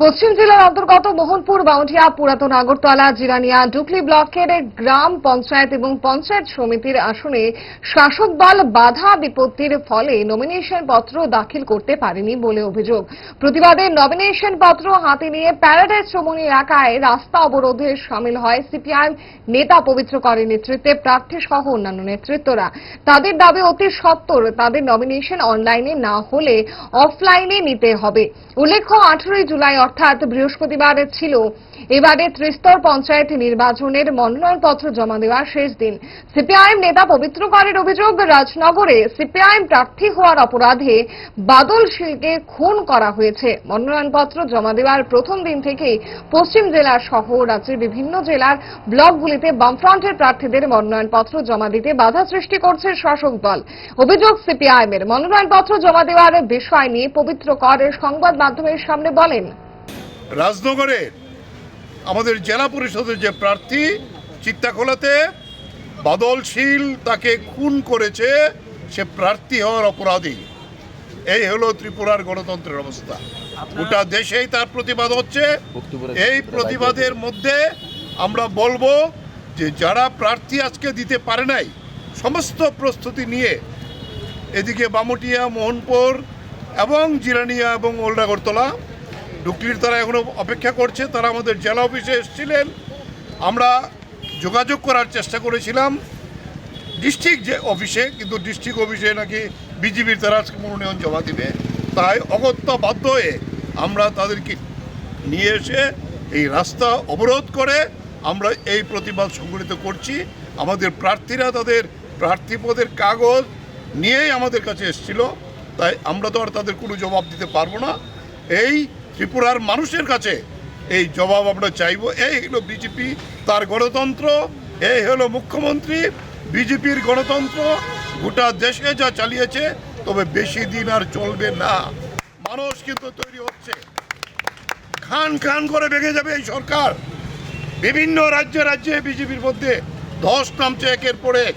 পশ্চিম জেলার অন্তর্গত মোহনপুর বাউন্ডিয়া পুরাতন আগরতলা, জিরানিয়া, ডুকলি ব্লকের গ্রাম পঞ্চায়েত এবং পঞ্চায়েত সমিতির আসনে শাসক দল বাধা বিপত্তির ফলে নমিনেশন পত্র দাখিল করতে পারেনি বলে অভিযোগ। প্রতিবাদে নমিনেশন পত্র হাতে নিয়ে প্যারাডাইজ চমনি এলাকায় রাস্তা অবরোধে সামিল হয় সিপিআইএম নেতা পবিত্র করের নেতৃত্বে প্রার্থী সহ অন্যান্য নেতৃত্বরা। তাদের দাবি অতি সত্বর তাদের নমিনেশন অনলাইনে না হলে অফলাইনে নিতে হবে। উল্লেখ্য, আঠারোই জুলাই অর্থাৎ বৃহস্পতিবার ছিল। এবারে ত্রিস্তর পঞ্চায়েত নির্বাচনের মনোনয়নপত্র জমা দেওয়ার শেষ দিন। সিপিআইএম নেতা পবিত্র করের অভিযোগ, রাজনগরে সিপিআইএম প্রার্থী হওয়ার অপরাধে বাদল শীলকে খুন করা হয়েছে। মনোনয়নপত্র জমা দেওয়ার প্রথম দিন থেকেই পশ্চিম জেলা সহ রাজ্যের বিভিন্ন জেলার ব্লকগুলিতে বামফ্রন্টের প্রার্থীদের মনোনয়নপত্র জমা দিতে বাধা সৃষ্টি করছে শাসক দল। অভিযোগ সিপিআইএম এর মনোনয়নপত্র জমা দেওয়ার বিষয় নিয়ে পবিত্র করের সংবাদ মাধ্যমের সামনে বলেন রাজনগরের আমাদের জেলা পরিষদের যে প্রার্থী চিত্তাখোলাতে বাদলশীল তাকে খুন করেছে সে প্রার্থী হওয়ার অপরাধী। এই হলো ত্রিপুরার গণতন্ত্রের অবস্থা। গোটা দেশেই তার প্রতিবাদ হচ্ছে। এই প্রতিবাদের মধ্যে আমরা বলব যে যারা প্রার্থী আজকে দিতে পারে নাই সমস্ত প্রস্তুতি নিয়ে এদিকে বামুটিয়া মোহনপুর এবং জিরানিয়া এবং ওল্ডাগরতলা ডুকলির তারা এখনও অপেক্ষা করছে, তারা আমাদের জেলা অফিসে এসেছিলেন। আমরা যোগাযোগ করার চেষ্টা করেছিলাম ডিস্ট্রিক্ট যে অফিসে, কিন্তু ডিস্ট্রিক্ট অফিসে নাকি বিজেপির তারা মনোনয়ন জমা দিবে। তাই অগত্যা বাধ্য হয়ে আমরা তাদেরকে নিয়ে এসে এই রাস্তা অবরোধ করে আমরা এই প্রতিবাদ সংগঠিত করছি। আমাদের প্রার্থীরা তাদের প্রার্থী পদের কাগজ নিয়েই আমাদের কাছে এসেছিল। তাই আমরা তো আর তাদের কোনো জবাব দিতে পারব না। এই ত্রিপুরার মানুষের কাছে এই জবাব আমরা চাইব। এই হলো বিজেপি তার গণতন্ত্র, এই হলো মুখ্যমন্ত্রী বিজেপির গণতন্ত্র। গোটা দেশে যা চালিয়েছে, তবে বেশি দিন আর চলবে না। মানুষ কিন্তু তৈরি হচ্ছে। খান খান করে ভেঙে যাবে এই সরকার। বিভিন্ন রাজ্যে রাজ্যে বিজেপির মধ্যে ধস নামছে একের পর এক।